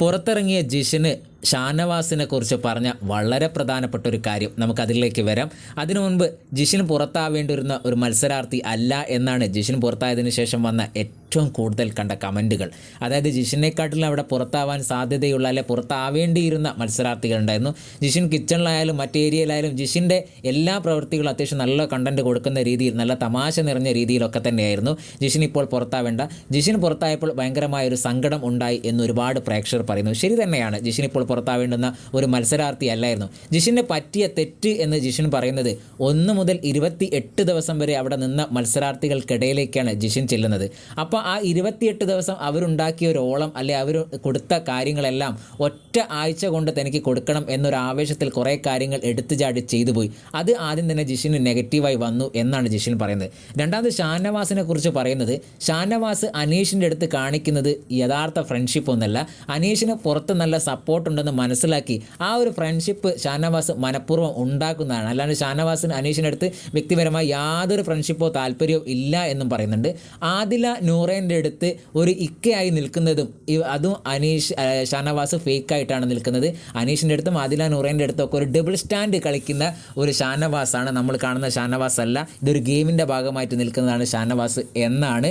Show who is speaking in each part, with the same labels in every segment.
Speaker 1: പുറത്തിറങ്ങിയ ജിഷിന് ഷാനവാസിനെ കുറിച്ച് പറഞ്ഞ വളരെ പ്രധാനപ്പെട്ട ഒരു കാര്യം നമുക്ക് അതിലേക്ക് വരാം. അതിനു മുൻപ് ജിഷിൻ പുറത്താവേണ്ടിയിരുന്ന ഒരു മത്സരാർത്ഥി അല്ല എന്നാണ് ജിഷിൻ പുറത്തായതിന് ശേഷം വന്ന ഏറ്റവും കൂടുതൽ കണ്ട കമന്റുകൾ. അതായത് ജിഷിനെക്കാട്ടിലും അവിടെ പുറത്താവാൻ സാധ്യതയുള്ള അല്ലെ പുറത്താവേണ്ടിയിരുന്ന മത്സരാർത്ഥികൾ ഉണ്ടായിരുന്നു. ജിഷിൻ കിച്ചണിലായാലും മറ്റേരിയയിലായാലും ജിഷിന്റെ എല്ലാ പ്രവൃത്തികളും അത്യാവശ്യം നല്ല കണ്ടന്റ് കൊടുക്കുന്ന രീതിയിൽ നല്ല തമാശ നിറഞ്ഞ രീതിയിലൊക്കെ തന്നെയായിരുന്നു. ജിഷിൻ ഇപ്പോൾ പുറത്താവേണ്ട. ജിഷിൻ പുറത്തായപ്പോൾ ഭയങ്കരമായ ഒരു സങ്കടം ഉണ്ടായി എന്ന് ഒരുപാട് പ്രേക്ഷകർ പറയുന്നു. ശരി തന്നെയാണ്. ജിഷിൻ ഇപ്പോൾ പുറത്താവേണ്ടുന്ന ഒരു മത്സരാർത്ഥി അല്ലായിരുന്നു. ജിഷിന് പറ്റിയ തെറ്റ് എന്ന് ജിഷിൻ പറയുന്നത് ഒന്ന് മുതൽ ഇരുപത്തി എട്ട് ദിവസം വരെ അവിടെ നിന്ന മത്സരാർത്ഥികൾക്കിടയിലേക്കാണ് ജിഷിൻ ചെല്ലുന്നത്. അപ്പോൾ ആ ഇരുപത്തിയെട്ട് ദിവസം അവരുണ്ടാക്കിയ ഒരു ഓളം അല്ലെ അവർ കൊടുത്ത കാര്യങ്ങളെല്ലാം ഒറ്റ ആഴ്ച കൊണ്ട് തനിക്ക് കൊടുക്കണം എന്നൊരു ആവേശത്തിൽ കുറേ കാര്യങ്ങൾ എടുത്തു ചാടി ചെയ്തു പോയി. അത് ആദ്യം തന്നെ ജിഷിന് നെഗറ്റീവായി വന്നു എന്നാണ് ജിഷിൻ പറയുന്നത്. രണ്ടാമത് ഷാനവാസിനെ കുറിച്ച് പറയുന്നത് ഷാനവാസ് അനീഷിന്റെ അടുത്ത് കാണിക്കുന്നത് യഥാർത്ഥ ഫ്രണ്ട്ഷിപ്പ് ഒന്നല്ല. അനീഷിന് പുറത്ത് നല്ല സപ്പോർട്ട് ഉണ്ടെന്ന് മനസ്സിലാക്കി ആ ഒരു ഫ്രണ്ട്ഷിപ്പ് ഷാനവാസ് മനഃപൂർവം ഉണ്ടാക്കുന്നതാണ്. അല്ലാണ്ട് ഷാനവാസിന് അനീഷിന്റെ അടുത്ത് വ്യക്തിപരമായി യാതൊരു ഫ്രണ്ട്ഷിപ്പോ താല്പര്യമോ ഇല്ല എന്നും പറയുന്നുണ്ട്. ആദില നൂറേന്റെ അടുത്ത് ഒരു ഇക്കയായി നിൽക്കുന്നതും അതും അനീഷ് ഷാനവാസ് ഫേക്കായിട്ടാണ് നിൽക്കുന്നത്. അനീഷിന്റെ അടുത്തും ആദില നൂറേന്റെ അടുത്തും ഒക്കെ ഒരു ഡബിൾ സ്റ്റാൻഡ് കളിക്കുന്ന ഒരു ഷാനവാസാണ് നമ്മൾ കാണുന്ന ഷാനവാസ് അല്ല ഇതൊരു ഗെയിമിന്റെ ഭാഗമായിട്ട് നിൽക്കുന്നതാണ് ഷാനവാസ് എന്നാണ്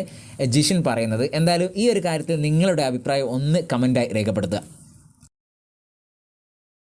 Speaker 1: ജിഷിൻ പറയുന്നത്. എന്തായാലും ഈ ഒരു കാര്യത്തിൽ നിങ്ങളുടെ അഭിപ്രായം ഒന്ന് കമന്റായി രേഖപ്പെടുത്തുക.